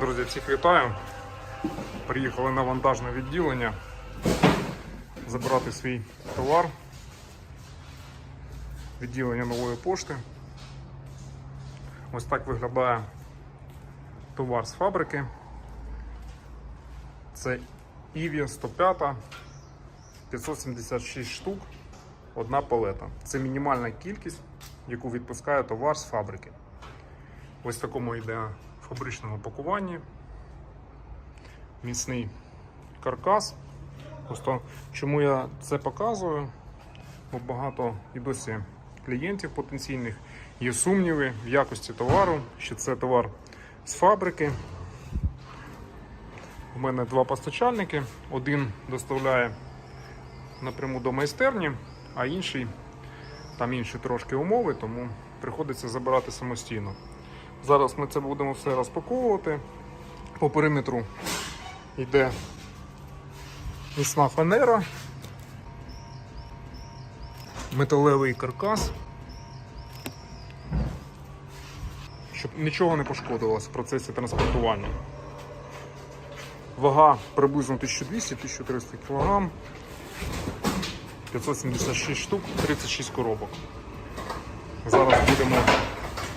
Друзі, всіх вітаю. Приїхали на вантажне відділення забирати свій товар. Відділення нової пошти. Ось так виглядає товар з фабрики. Це Іві 105, 576 штук, одна палета. Це мінімальна кількість, яку відпускає товар з фабрики. Ось такому йде фабричному пакуванні. Міцний каркас. Просто чому я це показую? Бо багато і досі клієнтів потенційних є сумніви в якості товару, що це товар з фабрики. У мене два постачальники. Один доставляє напряму до майстерні, а інший там інші трошки умови, тому приходиться забирати самостійно. Зараз ми це будемо все розпаковувати. По периметру йде міцна фанера, металевий каркас, щоб нічого не пошкодилось в процесі транспортування. Вага приблизно 1200-1300 кг, 576 штук, 36 коробок. Зараз будемо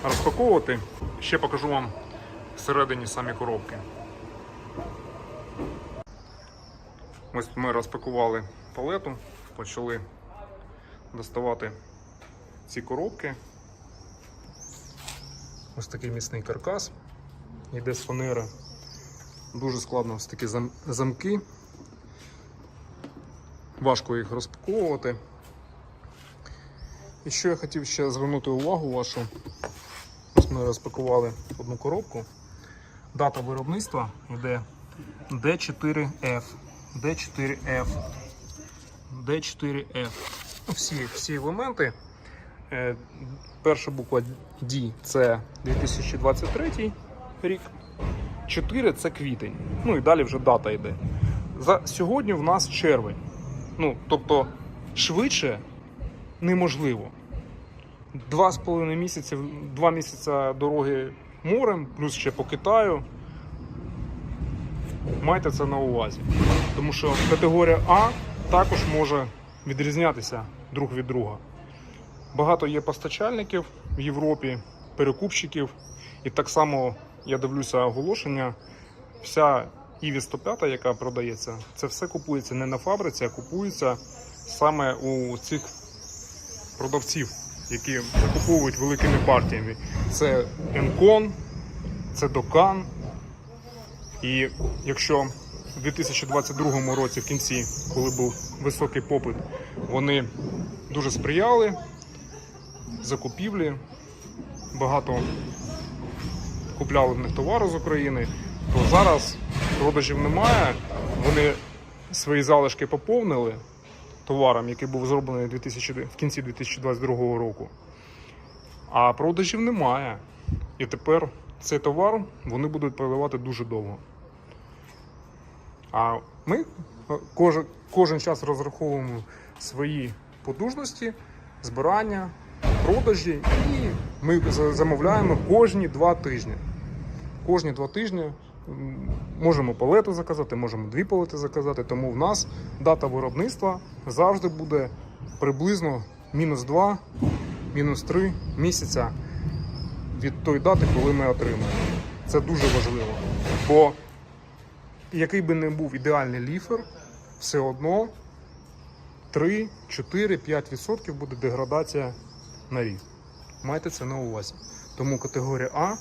розпаковувати. Ще покажу вам всередині самі коробки. Ось ми розпакували палету, почали доставати ці коробки. Ось такий міцний каркас. Йде з фанери. Дуже складно ось такі замки. Важко їх розпаковувати. І що я хотів ще звернути увагу вашу. Ми розпакували одну коробку. Дата виробництва йде D4F, D4F, D4F. Ну, Всі, всі елементи. Е, Перша буква D це 2023 рік. 4 це квітень. Ну і далі вже дата йде. За сьогодні в нас червень. Ну, тобто швидше неможливо. Два з половиною місяці, два місяці дороги морем, плюс ще по Китаю. Майте це на увазі. Тому що категорія А також може відрізнятися друг від друга. Багато є постачальників в Європі, перекупщиків. І так само я дивлюся оголошення. Вся Іві 105, яка продається, це все купується не на фабриці, а купується саме у цих продавців, які закуповують великими партіями. Це Енкон, це Докан. І якщо у 2022 році, в кінці, коли був високий попит, вони дуже сприяли закупівлі, багато купляли в них товару з України, то зараз продажів немає. Вони свої залишки поповнили товаром, який був зроблений 2000, в кінці 2022 року. А продажів немає. І тепер цей товар вони будуть продавати дуже довго. А ми е, кожен, кожен час розраховуємо свої потужності, збирання, продажі, і ми замовляємо кожні два тижні. Кожні два тижні можемо палету заказати, можемо дві палети заказати. Тому в нас дата виробництва завжди буде приблизно мінус 2, мінус 3 місяця від тої дати, коли ми отримаємо. Це дуже важливо. Бо який би не був ідеальний ліфер, все одно 3, 4, 5% буде деградація на рік. Майте це на увазі. Тому категорія А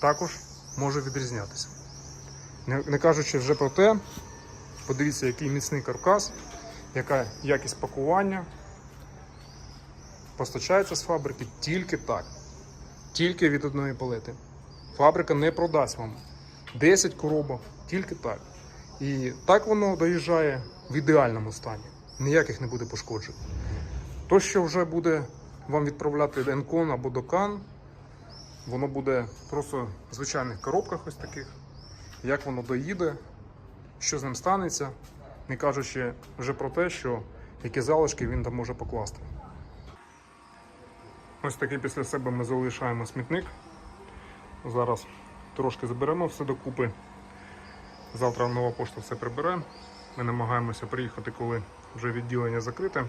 також може відрізнятися. Не, кажучи вже про те, подивіться, який міцний каркас, яка якість пакування. Постачається з фабрики тільки так. Тільки від одної палети. Фабрика не продасть вам 10 коробок, тільки так. І так воно доїжджає в ідеальному стані. Ніяких не буде пошкоджень. То, що вже буде вам відправляти Енкон або Докан, воно буде просто в звичайних коробках ось таких. Як воно доїде, що з ним станеться, не кажучи вже про те, що які залишки він там може покласти. Ось такий після себе ми залишаємо смітник. Зараз трошки заберемо все докупи. Завтра нова пошта все прибере. Ми намагаємося приїхати, коли вже відділення закрите,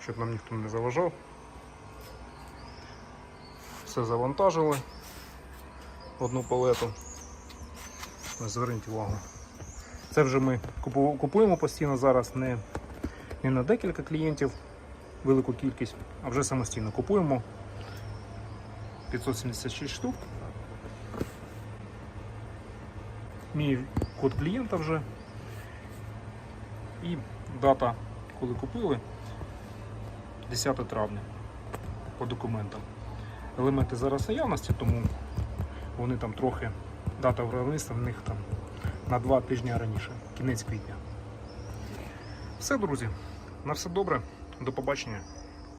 щоб нам ніхто не заважав. Все завантажили. Одну палету. Зверніть увагу. Це вже ми купуємо постійно зараз не, не на декілька клієнтів, велику кількість, а вже самостійно купуємо 576 штук. Мій код клієнта вже. І дата, коли купили, 10 травня по документам. Елементи зараз наявності, тому вони там трохи, дата виробництва в них там на два тижні раніше, кінець квітня. Все, друзі, на все добре, до побачення.